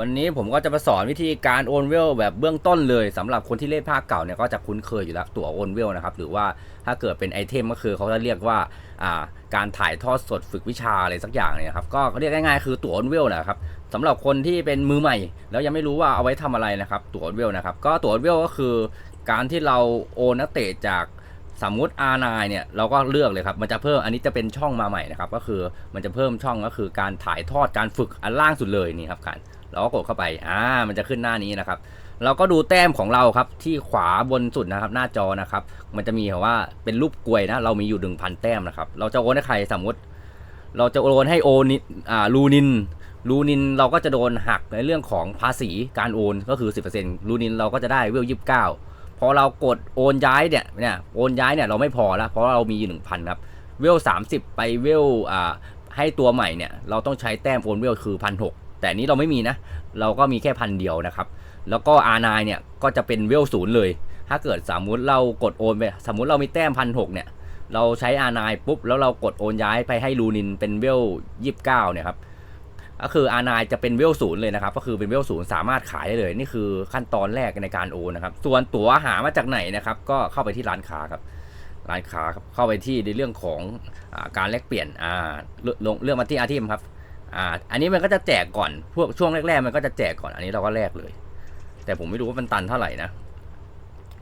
วันนี้ผมก็จะมาสอนวิธีการโอนเวลแบบเบื้องต้นเลยสำหรับคนที่เล่นภาคเก่าเนี่ยก็จะคุ้นเคยอยู่แล้วตัวโอนเวลนะครับหรือว่าถ้าเกิดเป็นไอเทมก็คือเขาจะเรียกว่าอ่าการถ่ายทอดสดฝึกวิชาอะไรสักอย่างเนี่ยครับก็เรียกง่ายๆคือตัวโอนเวลนะครับสำหรับคนที่เป็นมือใหม่ แล้วยังไม่รู้ว่าเอาไว้ทำอะไรนะครับตัวโอนเวลนะครับก็ตัวโอนเวลก็คือการที่เราโอนนักเตะจาก สมมุติ R9 เนี่ยเราก็เลือกเลยครับ มันจะเพิ่มอันนี้จะเป็นช่องมาใหม่นะครับ ก็คือมันจะเพิ่มช่องก็คือการถ่ายทอดการฝึกอันล่างสุดเลยนี่ครับการเราก็กดเข้าไปอ่ามันจะขึ้นหน้านี้นะครับ เราก็ดูแต้มของเราครับที่ขวาบนสุดนะครับ หน้าจอนะครับ มันจะมีคำว่าเป็นรูปกลวยนะ เรามีอยู่หนึ่งพันแต้มนะครับ เราจะโอนให้ใครสมมติ เราจะโอนให้โอนิอ่าลูนินลูนินเราก็จะโดนหักในเรื่องของภาษีการโอนก็คือ 10%ลูนินเราก็จะได้เวลยี่สิบเก้า พอเรากดโอนย้ายเนี่ยเนี่ยโอนย้ายเนี่ยเราไม่พอแล้วเพราะเรามีอยู่หนึ่งพันครับเวลสามสิบไปเวลอ่าให้ตัวใหม่เนี่ยเราต้องใช้แต้มโอนเวลคือพันหกแต่นนี้เราไม่มีนะ เราก็มีแค่พันเดียวนะครับ แล้วก็ R9 เนี่ยก็จะเป็นเวลศูนย์เลย ถ้าเกิดสมมุติเรากดโอนไปสมมุติเรามีแต้มพันหกเนี่ยเราใช้ R9 ปุ๊บแล้วเรากดโอนย้ายไปให้ลูนินเป็นเวลยี่สิบเก้าเนี่ยครับ ก็คือ R9 จะเป็นเวลศูนย์เลยนะครับ ก็คือเป็นเวลศูนย์สามารถขายได้เลย นี่คือขั้นตอนแรกในการโอนนะครับ ส่วนตั๋วหามาจากไหนนะครับ ก็เข้าไปที่ร้านค้าครับ ร้านค้าครับ เข้าไปที่ในเรื่องของอการแลกเปลี่ยนอ่าเลือกลงเลือกมาที่อาทิมครับอ่าอันนี้มันก็จะแจกก่อน พวกช่วงแรกๆมันก็จะแจกก่อน อันนี้เราก็แลกเลย แต่ผมไม่รู้ว่ามันตันเท่าไหร่นะ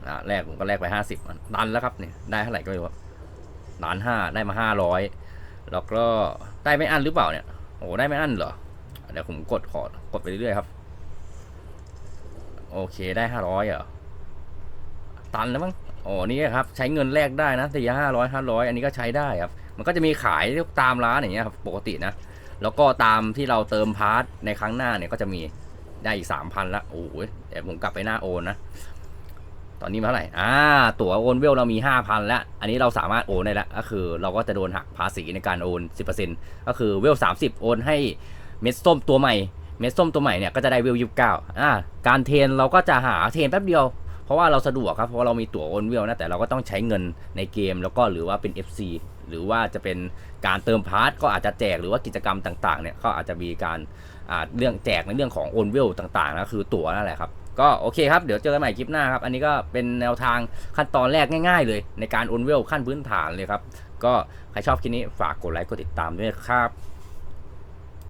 อ่าแรกผมก็แลกไปห้าสิบตันแล้วครับเนี่ย ได้เท่าไหร่ก็ไม่รู้ล้านห้าได้มาห้าร้อยแล้วก็ได้ไม่อั้นหรือเปล่าเนี่ย โอ้ได้ไม่อั้นเหรอ เดี๋ยวผมกดขอกดไปเรื่อยๆครับ โอเคได้ห้าร้อยเหรอ ตันแล้วมั้งโอ้นี่ครับ ใช้เงินแลกได้นะต่ห้าร้อยห้าร้อยอันนี้ก็ใช้ได้ครับ มันก็จะมีขายตามร้านอย่างเงี้ยครับปกตินะ แล้วก็ตามที่เราเติมพาร์ทในครั้งหน้าเนี่ยก็จะมีได้อีกสามพันละโอ้ยเดี๋ยวผมกลับไปหน้าโอนนะตอนนี้เท่าไหร่ อ่า ตั๋วโอนเวลเรามีห้าพันแล้ว อันนี้เราสามารถโอนได้แล้ว ก็คือเราก็จะโดนหักภาษีในการโอนสิบเปอร์เซ็นต์ก็คือเวลสามสิบโอนให้ เม็ดส้มตัวใหม่ เม็ดส้มตัวใหม่เนี่ยก็จะได้เวลยี่สิบเก้าอ่าการเทรนเราก็จะหาเทรนแป๊บเดียว เพราะว่าเราสะดวกครับ เพราะเรามีตั๋วโอนเวลนะแต่เราก็ต้องใช้เงินในเกมแล้วก็หรือว่าเป็น FC หรือว่าจะเป็นการเติมพาร์ทก็อาจจะแจกหรือว่ากิจกรรมต่างๆเนี่ยก็อาจจะมีการเรื่องแจกในเรื่องของโอนเวลต่างๆนะคือตั๋วนั่นแหละครับก็โอเคครับ เดี๋ยวเจอกันใหม่คลิปหน้าครับ อันนี้ก็เป็นแนวทางขั้นตอนแรกง่ายๆเลย ในการโอนเวลขั้นพื้นฐานเลยครับ ก็ใครชอบคลิปนี้ฝากกดไลค์กดติดตามด้วยครับ